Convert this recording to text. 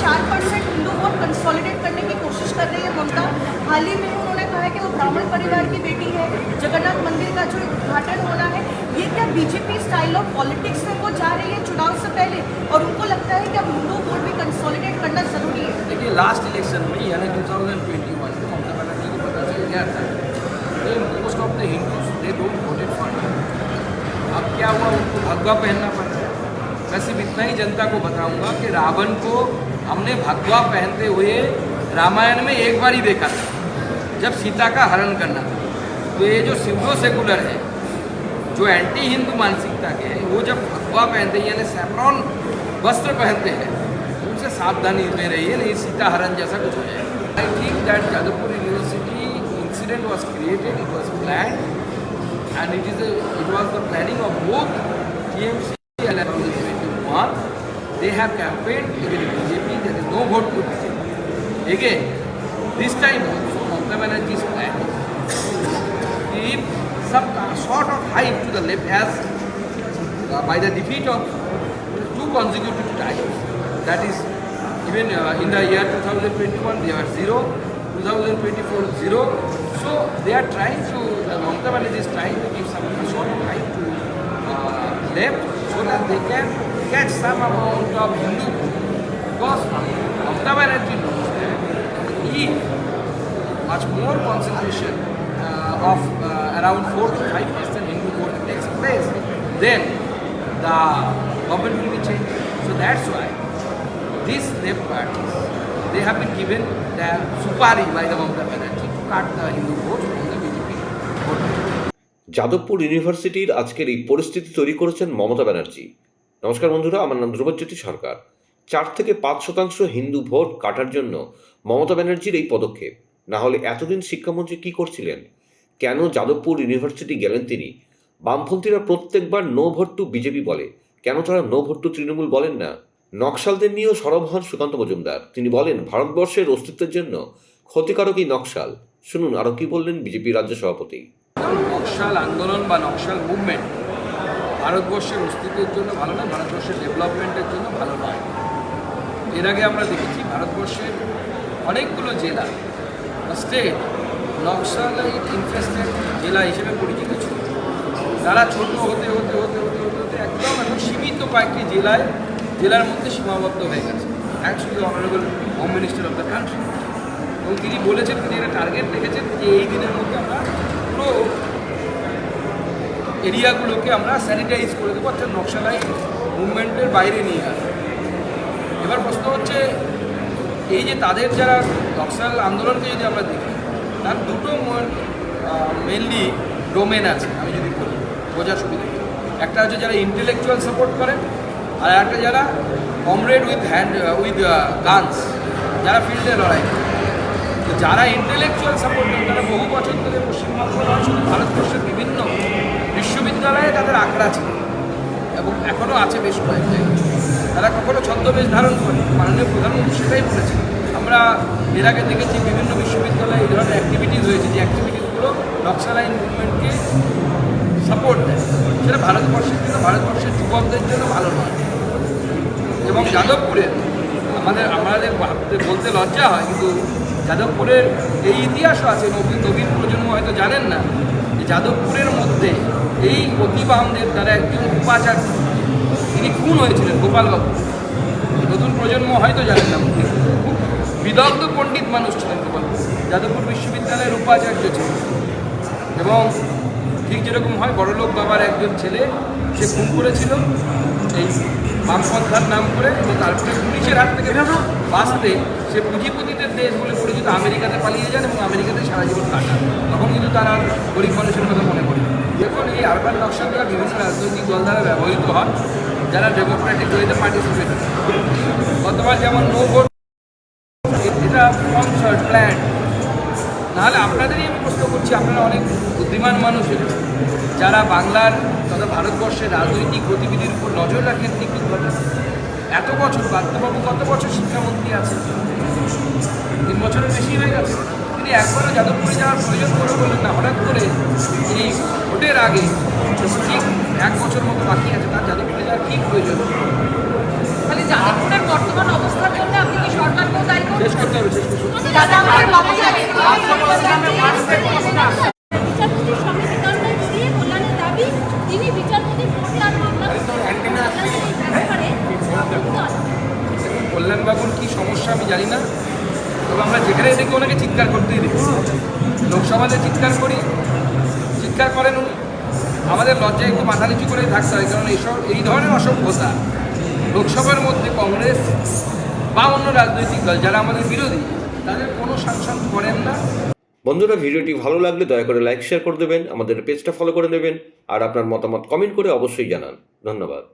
चार percent Hindu vote consolidate करने की कोशिश कर रही है ममता। हाल ही में उन्होंने कहा है कि वो ब्राह्मण परिवार की बेटी है, जगन्नाथ मंदिर का जो उद्घाटन होना है, ये क्या बीजेपी स्टाइल ऑफ़ पॉलिटिक्स में वो जा रही है चुनाव से पहले? और उनको लगता है कि अब हिंदू वोट भी कंसोलिडेट करना ज़रूरी है। देखिए लास्ट इलेक्शन में यानी 2021 में ममता बनर्जी को पता चल गया था most of the Hindus they don't voted for अब क्या हुआ? उनको भगवा पहनना पड़ रहा है। मैं सिर्फ़ इतना ही जनता को बताऊँगा कि रावण को हमने भगवा पहनते हुए रामायण में एक बार ही देखा था जब सीता का हरण करना था तो ये जो सिवो सेकुलर है जो एंटी हिंदू मानसिकता के हैं वो जब भगवा पहनते हैं यानी सैफ्रॉन वस्त्र पहनते हैं तो उनसे सावधानी में रहिए नहीं सीता हरण जैसा कुछ हो जाएगा I think that Jadavpur university incident was created it was plan and it is a, it was the planning of both TMC and one. They have campaigned. There is no vote. Again, this time also Mamata Banerjee is planning to give some sort of hype to the left as uh, by the defeat of two consecutive times. That is even uh, in the year 2021 they are zero, 2024 zero. So they are trying to, uh, Mamata Banerjee is trying to give some sort of hype to uh, left so that they can catch some amount of Hindu. Because Banerjee knows that if much more concentration uh, of uh, around 4 to 5 percent Hindu vote takes place, then the government will be changed. So that's why these left parties, they have been given the supari by the Mamata Banerjee to cut the Hindu vote from the BJP vote. Jadavpur ইউনিভার্সিটির আজকের এই পরিস্থিতি তৈরি করেছেন মমতা ব্যানার্জি নমস্কার বন্ধুরা আমার নাম ধ্রুবজ্যোতি সরকার চার থেকে পাঁচ শতাংশ হিন্দু ভোট কাটার জন্য মমতা ব্যানার্জির এই পদক্ষেপ। না হলে এতদিন শিক্ষামন্ত্রী কি করছিলেন? কেন যাদবপুর ইউনিভার্সিটি গেলেন তিনি? বামপন্থীরা প্রত্যেকবার নো ভোট টু বিজেপি বলে। কেন তারা নো ভোট টু তৃণমূল বলেন না? নকশালদের নিয়েও সরব হন সুকান্ত মজুমদার। তিনি বলেন, ভারতবর্ষের অস্তিত্বের জন্য ক্ষতিকারক এই নকশাল। শুনুন আরও কি বললেন বিজেপি রাজ্য সভাপতি। নকশাল আন্দোলন বা নকশাল মুভমেন্ট ভারতবর্ষের অস্তিত্বের জন্য ভালো নয়, ভারতবর্ষের ডেভেলপমেন্টের জন্য ভালো নয়। এর আগে আমরা দেখেছি ভারতবর্ষের অনেকগুলো জেলা স্টেট নকশালাইট ইনফেস্টেড জেলা হিসেবে পরিচিত ছিল। তারা ছোট হতে হতে হতে হতে হতে হতে একদম এখন সীমিত কয়েকটি জেলায়, জেলার মধ্যে সীমাবদ্ধ হয়ে গেছে। The honourable home minister of the country এবং তিনি বলেছেন, তিনি একটা টার্গেট রেখেছেন যে এই দিনের মধ্যে আমরা পুরো এরিয়াগুলোকে আমরা স্যানিটাইজ করে দেবো, অর্থাৎ নকশালাই মুভমেন্টের বাইরে নিয়ে আসব। এবার প্রশ্ন হচ্ছে, এই যে তাদের যারা নকশাল আন্দোলনকে যদি আমরা দেখি, তার দুটো মেনলি ডোমেন আছে, আমি যদি বলি, বোঝার সুবিধা একটা হচ্ছে যারা ইন্টেলেকচুয়াল সাপোর্ট করে, আর একটা যারা comrade with hand with guns যারা ফিল্ডে লড়াই করে। তো যারা ইন্টেলেকচুয়াল সাপোর্ট করে, তারা বহু বছর ধরে পশ্চিমবঙ্গ ভারতবর্ষের বিভিন্ন বিশ্ববিদ্যালয়ে তাদের আখড়া ছিল, এবং এখনও আছে বেশ কয়েক জায়গায় তারা কখনো ছদ্মবেশ ধারণ করে। মাননীয় প্রধানমন্ত্রী সেটাই বলেছেন। আমরা এর আগে দেখেছি বিভিন্ন বিশ্ববিদ্যালয়ে এই ধরনের অ্যাক্টিভিটিস হয়েছে। যে অ্যাক্টিভিটিসগুলো নকশালাইন মুভমেন্টকে সাপোর্ট দেয়। সেটা ভারতবর্ষের জন্য, ভারতবর্ষের যুবকদের জন্য ভালো নয়। এবং যাদবপুরের আমাদের আমাদের বলতে লজ্জা হয়, কিন্তু যাদবপুরের এই ইতিহাসও আছে। নবীন নবীন প্রজন্ম হয়তো জানেন না যে যাদবপুরের মধ্যে এই অতিবামদের তারা একজন উপাচার্য তিনি খুন হয়েছিলেন, গোপালবাবু। নতুন প্রজন্ম হয়তো জানেন না খুব বিদগ্ধ পণ্ডিত মানুষ ছিলেন গোপালবাবু। যাদবপুর বিশ্ববিদ্যালয়ের উপাচার্য ছিলেন। এবং ঠিক যেরকম হয়, বড়লোক বাবার একজন ছেলে, সে খুন করেছিল। এই বামপন্থার নাম করে এবং তারপরে পুলিশের হাত থেকে বাঁচতে সে পুঁজিপতিদের দেশ বলে পরিচিত আমেরিকাতে পালিয়ে যান এবং আমেরিকাতে সারা জীবন কাটান। তখন কিন্তু তারা গরিব মানুষের কথা মনে করেন দেখুন এই আরবান নকশালরা বিভিন্ন রাজনৈতিক দল দ্বারা ব্যবহৃত হয় যারা ডেমোক্রেটিক ওয়েতে পার্টিসিপেট গতবার যেমন নো ভোট এটা প্ল্যান নাহলে আপনাদেরই আমি প্রশ্ন করছি, আপনারা অনেক বুদ্ধিমান মানুষ যারা বাংলার তথা ভারতবর্ষের রাজনৈতিক গতিবিধির উপর নজর রাখেন নিখুঁতভাবে। এত বছর বাদ্যবাবু কত বছর শিক্ষামন্ত্রী আছেন? তিন বছরের বেশি আপনি একবারও যাদবপুরে যাওয়ার প্রয়োজন করে বললেন না হঠাৎ করে এই ভোটের আগে ঠিক এক বছর মতো বাকি আছে তার যাদবপুরে যাওয়ার কী প্রয়োজন? বর্তমান কল্যাণবাবুর কি সমস্যা আমি জানি না। তবে আমরা যেখানে দেখি ওনাকে চিৎকার করতেই দেখি। লোকসভাতে চিৎকার করি, চিৎকার করেন উনি। আমাদের লজ্জায় একটু মাথা নিচু করে থাকতে হয়, কারণ এইসব এই ধরনের অসভ্যতা লোকসভার মধ্যে কংগ্রেস বা অন্য রাজনৈতিক দল যারা আমাদের বিরোধী, তাদের কোনো সাংসদ করেন না। বন্ধুরা, ভিডিওটি ভালো লাগলে দয়া করে লাইক শেয়ার করে দেবেন, আমাদের পেজটা ফলো করে নেবেন আর আপনার মতামত কমেন্ট করে অবশ্যই জানান। ধন্যবাদ।